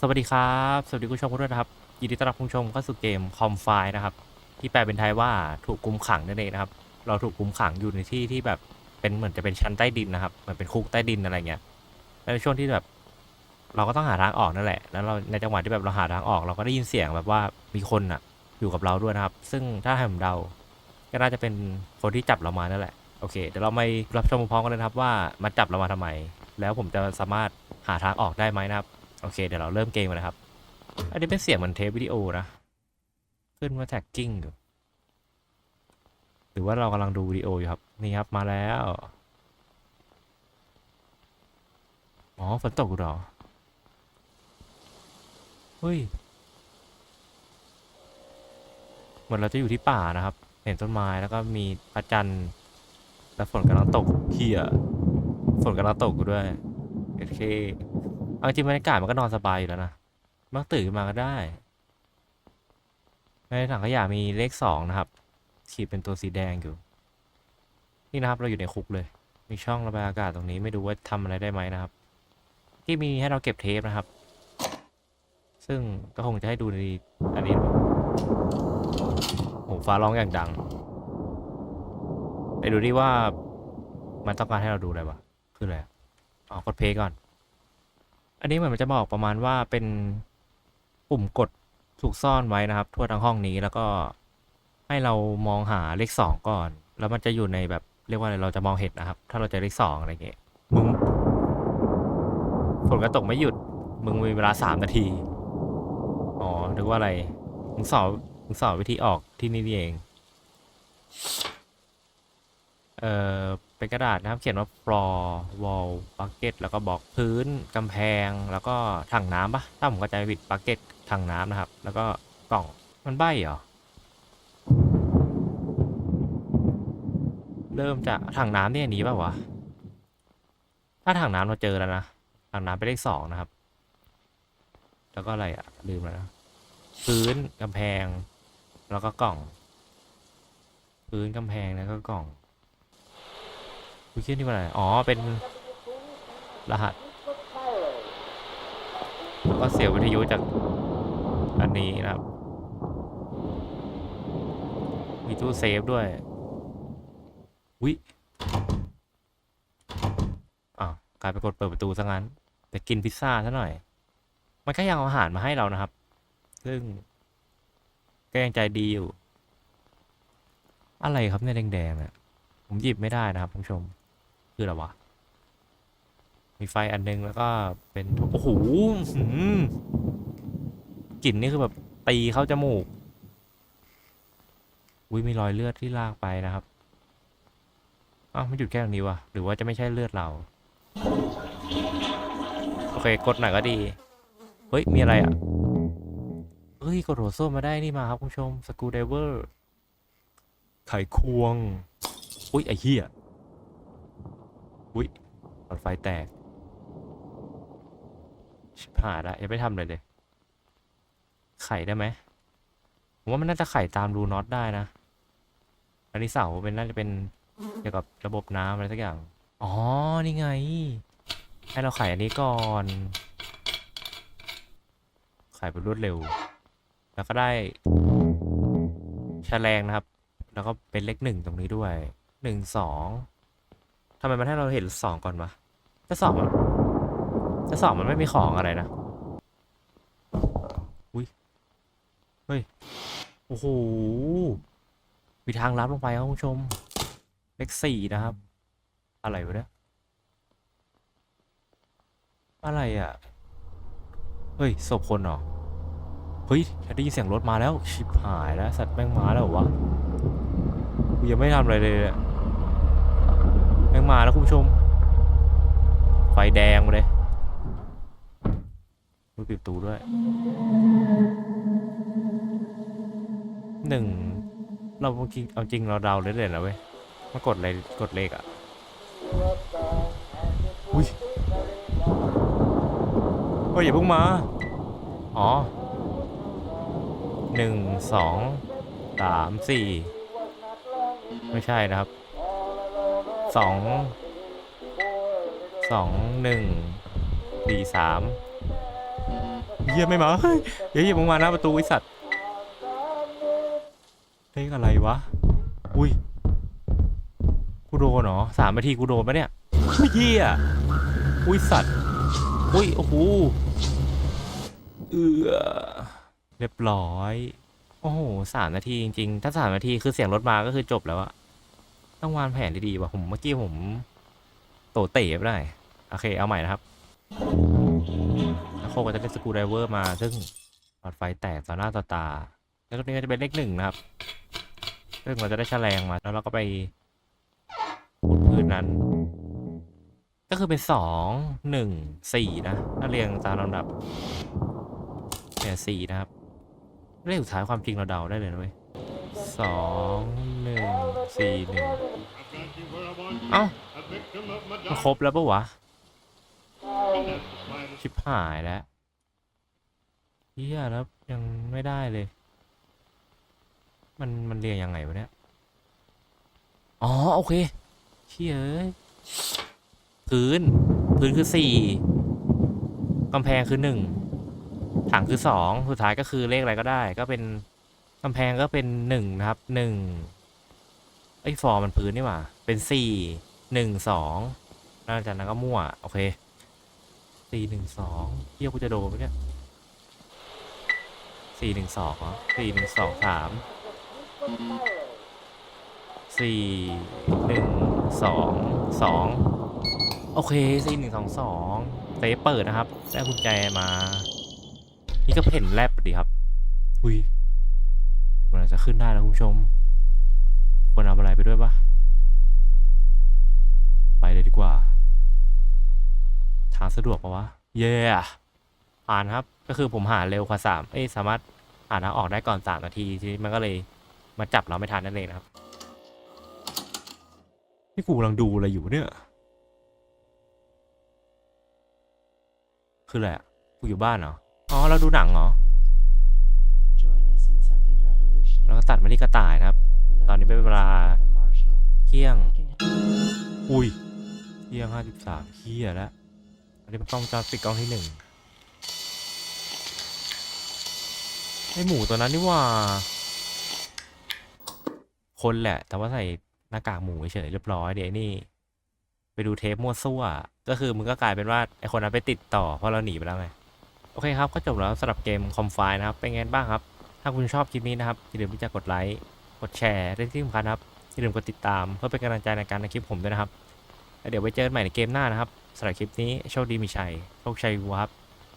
สวัสดีครับ สวัสดีคุณผู้ชมทุกท่านครับ ยินดีต้อนรับคุณผู้ชมเข้าสู่เกมคอมไฟนะครับ ที่แปลเป็นไทยว่าถูกกุมขังนั่นเองนะครับ เราถูกกุมขังอยู่ในที่ที่แบบเป็นเหมือนจะเป็นชั้นใต้ดินนะครับ เหมือนเป็นคุกใต้ดินอะไรเงี้ยแล้วในช่วงที่แบบ เราก็ต้องหาทางออกนั่นแหละ แล้วเราในจังหวะที่แบบเราหาทางออก เราก็ได้ยินเสียงแบบว่ามีคนอะ อยู่กับเราด้วยนะครับ ซึ่งถ้าให้ผมเดา ก็น่าจะเป็นคนที่จับเรามานั่นแหละ โอเค เดี๋ยวเรามารับชมพร้อมกันเลยนะครับว่ามันจับเรามาทำไม แล้วผมจะสามารถหาทางออกได้ไหมนะครับ โอเค เดี๋ยวเราเริ่มเกมกันนะครับ อันนี้เป็นเสียงเหมือนเทปวิดีโอนะ ขึ้นมาแท็กกิ้งอยู่หรือว่าเรากำลังดูวิดีโออยู่ครับ นี่ครับมาแล้ว อ๋อฝนตกหรอ เฮ้ยเหมือนเราจะอยู่ที่ป่านะครับ เห็นต้นไม้แล้วก็มีพระจันทร์แล้วฝนกำลังตกเฮียฝนกำลังตกด้วยโอเค เอาจริงบรรยากาศมันก็นอนสบายอยู่แล้วนะมักตื่นมาก็ได้ ในถังขยะมีเลขสองนะครับ ขีดเป็นตัวสีแดงอยู่ นี่นะครับเราอยู่ในคุกเลย มีช่องระบายอากาศตรงนี้ไม่รู้ว่าทำอะไรได้ไหมนะครับ ที่มีให้เราเก็บเทปนะครับ ซึ่งก็คงจะให้ดูในอันนี้โอ้โหฟ้าร้องอย่างดัง ไปดูดิว่ามันต้องการให้เราดูอะไรวะคืออะไรอะอ๋อกดเพลย์ก่อน อันนี้เหมือนมันจะบอกประมาณว่าเป็นปุ่มกดถูกซ่อนไว้นะครับ ทั่วทั้งห้องนี้แล้วก็ให้เรามองหาเลขสองก่อน แล้วมันจะอยู่ในแบบเรียกว่าอะไรเราจะมองเห็นนะครับ ถ้าเราเจอเลขสองอะไรเงี้ยมึงฝนก็ตกไม่หยุด มึงมีเวลาสามนาที อ๋อนึกว่าอะไรมึงสอนมึงสอนวิธีออกที่นี่นี่เอง เอ่อ เป็นกระดาษนะครับ เขียนว่า floor wall bucket แล้วก็บอกพื้นกำแพงแล้วก็ถังน้ำปะถ้าผมเข้าใจไม่ผิด bucket ถังน้ำนะครับ แล้วก็กล่องมันใบเหรอ เริ่มจากถังน้ำเนี่ยอันนี้ป่าวะ ถ้าถังน้ำเราเจอแล้วนะถังน้ำเป็นเลขสองนะครับ แล้วก็อะไรอะลืมแล้วนะพื้นกำแพง แล้วก็กล่อง พื้นกำแพงแล้วก็กล่อง คุยเคียนี่ว่าอะไรอ๋อ เป็นรหัส แล้วก็เสียงวิทยุจากอันนี้นะครับ มีตู้เซฟด้วยวิอ้าวกลายไปนกดเปิดประตูซะงั้น แต่กินพิซซ่าซะหน่อย มันก็ยังเอาอาหารมาให้เรานะครับ ซึ่งก็ยังใจดีอยู่ อะไรครับเนี่ยแดงๆเนี่ยผมหยิบไม่ได้นะครับคุณผู้ชม คืออะไรวะ มีไฟอันนึงแล้วก็เป็นโอ้โหกลิ่นนี่คือแบบตีเข้าจมูก อุ้ยมีรอยเลือดที่ลากไปนะครับอ้าวไม่หยุดแค่ตรงนี้วะหรือว่าจะไม่ใช่เลือดเรา โอเค กดหน่อยก็ดี เฮ้ย มีอะไรอะ เฮ้ย กดหัวส้มมาได้นี่มาครับคุณผู้ชมสกูไดเวอร์ไขควง อุ้ยไอ้เหี้ย อุ้ยหลอดไฟแตก ชิบหายละยังไม่ทำเลยเลย ไข่ได้ไหมผมว่ามันน่าจะไข่ตามรูน็อตได้นะ อันนี้เสาเป็นน่าจะเป็นเกี่ยวกับระบบน้ำอะไรสักอย่าง อ๋อ นี่ไง ให้เราไข่อันนี้ก่อน ไขแบบรวดเร็ว แล้วก็ได้แฉลงนะครับ แล้วก็เป็นเลขหนึ่งตรงนี้ด้วย หนึ่งสอง ทำไมมันให้เราเห็นสองก่อนวะจะสองมันจะสองมันไม่มีของอะไรนะอุ้ยเฮ้ยโอ้โหมีทางลับลงไปครับคุณผู้ชมเลขสี่นะครับ อะไรวะเนี่ยอะไรอะ เฮ้ยศพคนเหรอ เฮ้ยฉันได้ยินเสียงรถมาแล้ว ชิบหายแล้ว สัตว์แม่งมาแล้ววะ กูยังไม่ทำอะไรเลยเนี่ย ม่งมาแล้วคุณผู้ชม ไฟแดงมาเลยมือปิดตูด้วยหนึ่งเราเมื่อกี้เอาจริงเราเดาเลยเลยนะเว้ยมากดอะไรกดเลขอะอุ้ยเฮ้ยอย่าเพิ่งมา อ๋อหนึ่งสองสามสี่ไม่ใช่นะครับ สองสองหนึ่งสี่สามเฮียไม่มาเฮ้ยเยอย่ามึงมาหน้าประตูไอสัตว์เลขอะไรวะ อุ้ย กูโดนเหรอสามนาทีกูโดนปะเนี่ยเฮียอุ้ยสัตว์ อุ้ย โอ้โห เอือเรียบร้อย โอ้โหสามนาทีจริงๆ ถ้าสามนาทีคือเสียงรถมาก็คือจบแล้วอะ ต้องวางแผนดีๆว่ะผมเมื่อกี้ผม โตเตะไปได้ โอเค เอาใหม่นะครับแล้วโคก็จะได้สกูไดเวอร์มา ซึ่งหลอดไฟแตกต่อหน้าต่อตา แล้วตรงนี้ก็จะเป็นเลขหนึ่งนะครับ ซึ่งเราจะได้แฉลงมาแล้วเราก็ไปขุดพื้นนั้น ก็คือเป็นสองหนึ่งสี่นะถ้าเรียงตามลำดับเนี่ยสี่นะครับเลขสุดท้ายความจริงเราเดาได้เลยนะเว้ยสองหนึ่ง สี่หนึ่งเอ้ามันครบแล้วปะวะ ชิบหายแล้วเฮียแล้วยังไม่ได้เลย มันมันเรียงยังไงวะเนี่ย อ๋อ โอเคเชี่ยเอ้ยพื้น พื้นคือสี่กำแพงคือหนึ่งถังคือสองสุดท้ายก็คือเลขอะไรก็ได้ ก็เป็นกำแพงก็เป็นหนึ่งนะครับหนึ่ง อ้ยฟอร์มันพื้นนี่หว่า เป็นสี่หนึ่งสองแล้วจากนั้นก็มั่ว โอเคสี่หนึ่งสองเที่ยกูจะโดนไหมเนี่ยสี่หนึ่งสองเหรอสี่หนึ่งสองสามสี่หนึ่งสองสองโอเคสี่หนึ่งสองสองเซฟเปิดนะครับได้กุญแจมา นี่ก็เพ่นแลบดีครับ อุ้ยมันอาจจะขึ้นได้แล้วคุณผู้ชม ควรเอาอะไรไปด้วยปะไปเลยดีกว่า ทางสะดวกปะวะ เย่ผ่านครับ ก็คือผมหาเร็วกว่าสามเอ้ยสามารถหาทางออกได้ก่อนสามนาทีทีนี้มันก็เลยมาจับเราไม่ทันนั่นเองนะครับนี่กูกำลังดูอะไรอยู่เนี่ย คืออะไรอะกูอยู่บ้านเหรอ อ๋อ เราดูหนังเหรอ Join us in something แล้วก็ revolutionary. ตัดมาที่กระต่ายนะครับ ตอนนี้เป็นเวลาเที่ยง อุ้ย เที่ยงห้าสิบสามเที่ยแล้ว อันนี้มันกล้องจอปิดกล้องที่หนึ่งไอหมูตัวนั้นนี่ว่า คนแหละ แต่ว่าใส่หน้ากากหมูเฉยเรียบร้อยเดี๋ยวไอ้นี่ ไปดูเทปมั่วซั่ว ก็คือมึงก็กลายเป็นว่าไอคนนั้นไปติดต่อเพราะเราหนีไปแล้วไง โอเคครับ ก็จบแล้วสำหรับเกมคอมไฟนะครับ เป็นไงบ้างครับ ถ้าคุณชอบคลิปนี้นะครับอย่าลืมที่จะกดไลค์ กดแชร์และที่สำคัญครับอย่าลืมกดติดตามเพื่อเป็นกำลังใจในการทำคลิปผมด้วยนะครับแล้วเดี๋ยวไว้เจอกันใหม่ในเกมหน้านะครับสำหรับคลิปนี้โชคดีมีชัยโชคชัยวับ